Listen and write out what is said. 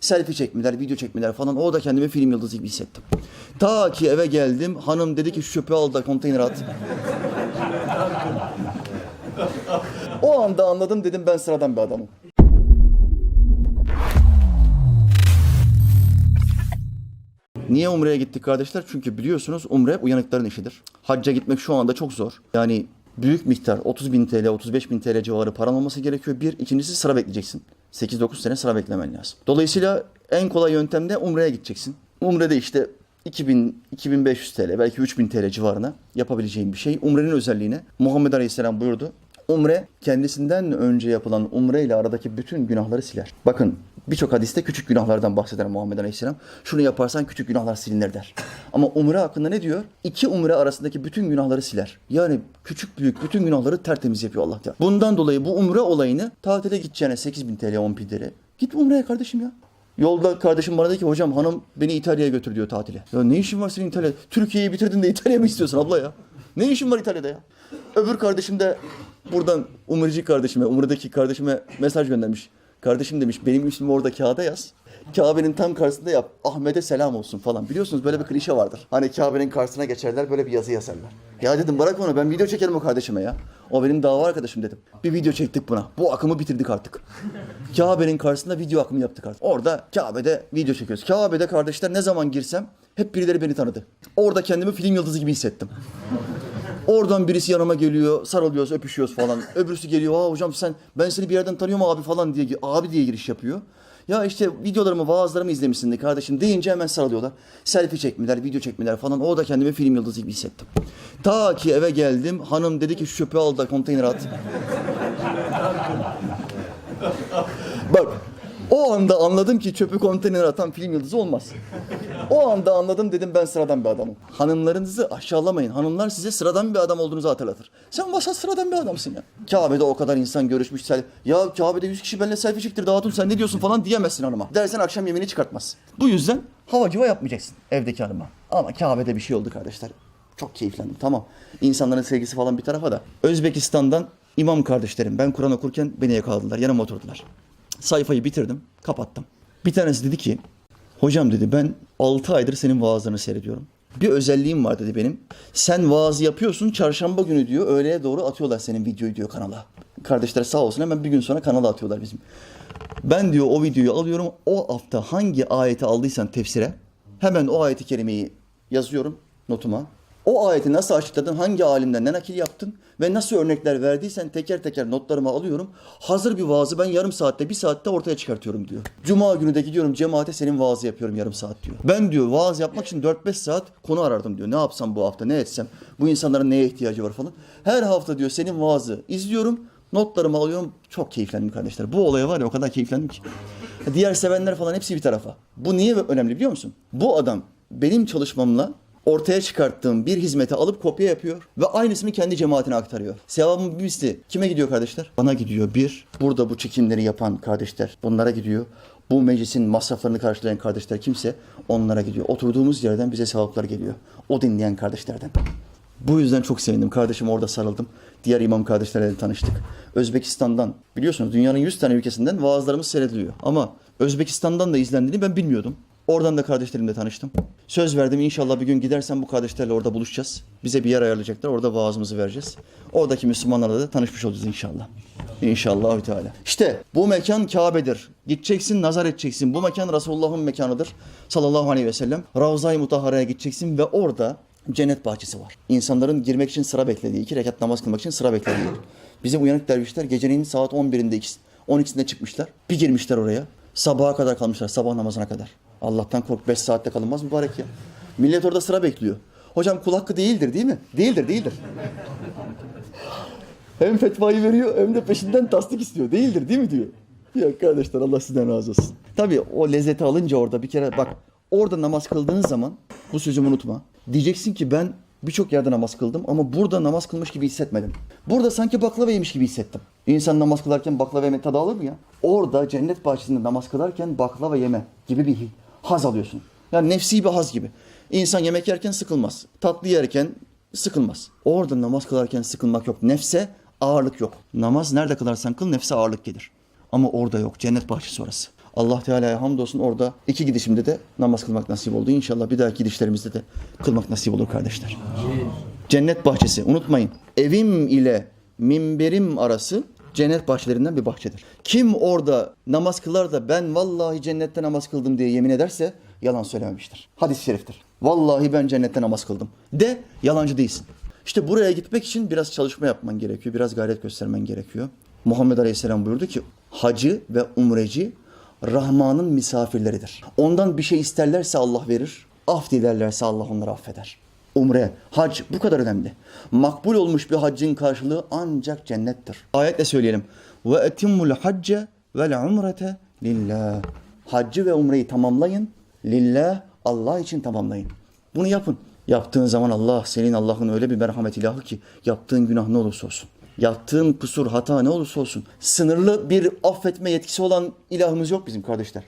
Selfie çekmeler, video çekmeler falan. O da kendimi film yıldızı gibi hissettim. Ta ki eve geldim. Hanım dedi ki şu çöpü al da konteyner at. o anda anladım dedim ben sıradan bir adamım. Niye Umre'ye gittik kardeşler? Çünkü biliyorsunuz Umre uyanıkların işidir. Hacca gitmek şu anda çok zor. Yani büyük miktar 30 bin TL, 35 bin TL civarı paran olması gerekiyor. Bir, ikincisi sıra bekleyeceksin. 8-9 sene sıra beklemen lazım. Dolayısıyla en kolay yöntem de Umre'ye gideceksin. Umre'de işte 2000, 2500 TL, belki 3000 TL civarına yapabileceğin bir şey. Umre'nin özelliğine Muhammed Aleyhisselam buyurdu. Umre kendisinden önce yapılan umre ile aradaki bütün günahları siler. Bakın birçok hadiste küçük günahlardan bahseder Muhammed Aleyhisselam. Şunu yaparsan küçük günahlar silinir der. Ama umre hakkında ne diyor? İki umre arasındaki bütün günahları siler. Yani küçük büyük bütün günahları tertemiz yapıyor Allah Teala. Bundan dolayı bu umre olayını tatile gideceğine 8000 TL 10 bin TL. Git umreye kardeşim ya. Yolda kardeşim bana dedi ki hocam hanım beni İtalya'ya götür diyor tatile. Ya ne işin var senin İtalya'da? Türkiye'yi bitirdin de İtalya mı istiyorsun abla ya? Ne işin var İtalya'da ya? Öbür kardeşim de buradan Umurci kardeşime, Umre'deki kardeşime mesaj göndermiş. Kardeşim demiş benim ismimi orada kağıda yaz. Kabe'nin tam karşısında yap. Ahmet'e selam olsun falan. Biliyorsunuz böyle bir klişe vardır. Hani Kabe'nin karşısına geçerler böyle bir yazı yazarlar. Ya dedim bırak onu ben video çekerim o kardeşime ya. O benim dava arkadaşım dedim. Bir video çektik buna. Bu akımı bitirdik artık. Kabe'nin karşısında video akımı yaptık artık. Orada Kabe'de video çekiyoruz. Kabe'de kardeşler ne zaman girsem hep birileri beni tanıdı. Orada kendimi film yıldızı gibi hissettim. Oradan birisi yanıma geliyor, sarılıyoruz, öpüşüyoruz falan. Öbürsü geliyor, aa hocam sen, ben seni bir yerden tanıyorum abi falan diye, abi diye giriş yapıyor. Ya işte videolarımı, vaazlarımı izlemişsin de kardeşim deyince hemen sarılıyorlar. Selfie çekmeler, video çekmeler falan. O da kendimi film yıldızı gibi hissettim. Ta ki eve geldim, hanım dedi ki şu çöpü al da konteyner at. Bak o anda anladım ki çöpü konteynere atan film yıldızı olmaz. O anda anladım dedim ben sıradan bir adamım. Hanımlarınızı aşağılamayın. Hanımlar size sıradan bir adam olduğunuzu hatırlatır. Sen vasat sıradan bir adamsın ya. Kabe'de o kadar insan görüşmüş. sel- Ya Kabe'de 100 kişi benimle selfie çektirdi hatun sen ne diyorsun falan diyemezsin hanıma. Dersen akşam yemeğini çıkartmaz. Bu yüzden hava civa yapmayacaksın evdeki hanıma. Ama Kabe'de bir şey oldu kardeşler. Çok keyiflendim tamam. İnsanların sevgisi falan bir tarafa da. Özbekistan'dan imam kardeşlerim ben Kur'an okurken beni yakaladılar yanıma oturdular. Sayfayı bitirdim, kapattım. Bir tanesi dedi ki, hocam dedi ben 6 aydır senin vaazlarını seyrediyorum. Bir özelliğim var dedi benim. Sen vaaz yapıyorsun çarşamba günü diyor öğleye doğru atıyorlar senin videoyu diyor kanala. Kardeşler sağ olsun hemen bir gün sonra kanala atıyorlar bizim. Ben diyor o videoyu alıyorum o hafta hangi ayeti aldıysan tefsire hemen o ayeti kerimeyi yazıyorum notuma. O ayeti nasıl açıkladın, hangi alimden ne nakil yaptın ve nasıl örnekler verdiysen teker teker notlarıma alıyorum. Hazır bir vaazı ben yarım saatte, bir saatte ortaya çıkartıyorum diyor. Cuma günü de gidiyorum cemaate senin vaazı yapıyorum yarım saat diyor. Ben diyor vaaz yapmak için 4-5 saat konu arardım diyor. Ne yapsam bu hafta, ne etsem, bu insanların neye ihtiyacı var falan. Her hafta diyor senin vaazı izliyorum, notlarımı alıyorum. Çok keyiflendim kardeşler. Bu olaya var ya o kadar keyiflendim ki. Diğer sevenler falan hepsi bir tarafa. Bu niye önemli biliyor musun? Bu adam benim çalışmamla ortaya çıkarttığım bir hizmeti alıp kopya yapıyor ve aynısını kendi cemaatine aktarıyor. Sevabın bir misli kime gidiyor kardeşler? Bana gidiyor. Bir, burada bu çekimleri yapan kardeşler bunlara gidiyor. Bu meclisin masraflarını karşılayan kardeşler kimse onlara gidiyor. Oturduğumuz yerden bize sevaplar geliyor. O dinleyen kardeşlerden. Bu yüzden çok sevindim. Kardeşim orada sarıldım. Diğer imam kardeşlerle de tanıştık. Özbekistan'dan biliyorsunuz dünyanın 100 tane ülkesinden vaazlarımız seyrediliyor. Ama Özbekistan'dan da izlendiğini ben bilmiyordum. Oradan da kardeşlerimle tanıştım. Söz verdim inşallah bir gün gidersem bu kardeşlerle orada buluşacağız. Bize bir yer ayarlayacaklar. Orada vaazımızı vereceğiz. Oradaki Müslümanlarla da tanışmış olacağız inşallah. İnşallah Teala. İşte bu mekan Kabe'dir. Gideceksin, nazar edeceksin. Bu mekan Resulullah'ın mekanıdır. Sallallahu aleyhi ve sellem. Ravza-i Mutahhara'ya gideceksin ve orada cennet bahçesi var. İnsanların girmek için sıra beklediği, iki rekat namaz kılmak için sıra beklediği. Bizim uyanık dervişler gecenin saat 11'inde, ikisi- 12'sinde çıkmışlar. Bir girmişler oraya. Sabaha kadar kalmışlar, sabah namazına kadar. Allah'tan kork 5 saatte kalınmaz mübarek ya. Millet orada sıra bekliyor. Hocam kul hakkı değildir değil mi? Değildir, değildir. Hem fetvayı veriyor hem de peşinden tasdik istiyor. Değildir değil mi diyor. Ya kardeşler Allah sizden razı olsun. Tabii o lezzeti alınca orada bir kere bak orada namaz kıldığın zaman bu sözümü unutma. Diyeceksin ki ben birçok yerde namaz kıldım ama burada namaz kılmış gibi hissetmedim. Burada sanki baklava yemiş gibi hissettim. İnsan namaz kılarken baklava yeme tadı alır mı ya? Orada cennet bahçesinde namaz kılarken baklava yeme gibi bir haz alıyorsun. Yani nefsi bir haz gibi. İnsan yemek yerken sıkılmaz. Tatlı yerken sıkılmaz. Orada namaz kılarken sıkılmak yok. Nefse ağırlık yok. Namaz nerede kılarsan kıl nefse ağırlık gelir. Ama orada yok. Cennet bahçesi orası. Allah Teala'ya hamdolsun orada iki gidişimde de namaz kılmak nasip oldu. İnşallah bir dahaki gidişlerimizde de kılmak nasip olur kardeşler. Cennet bahçesi unutmayın. Evim ile minberim arası cennet bahçelerinden bir bahçedir. Kim orada namaz kılar da ben vallahi cennette namaz kıldım diye yemin ederse yalan söylememiştir. Hadis-i şeriftir. Vallahi ben cennette namaz kıldım. De yalancı değilsin. İşte buraya gitmek için biraz çalışma yapman gerekiyor. Biraz gayret göstermen gerekiyor. Muhammed Aleyhisselam buyurdu ki hacı ve umreci Rahman'ın misafirleridir. Ondan bir şey isterlerse Allah verir. Af dilerlerse Allah onları affeder. Umre, hac bu kadar önemli. Makbul olmuş bir haccın karşılığı ancak cennettir. Ayetle söyleyelim. Ve etimmul hacce vel umrete lillah. Haccı ve umreyi tamamlayın. Lillah, Allah için tamamlayın. Bunu yapın. Yaptığın zaman Allah, senin Allah'ın öyle bir merhamet ilahı ki yaptığın günah ne olursa olsun. Yaptığın kusur, hata ne olursa olsun. Sınırlı bir affetme yetkisi olan ilahımız yok bizim kardeşler.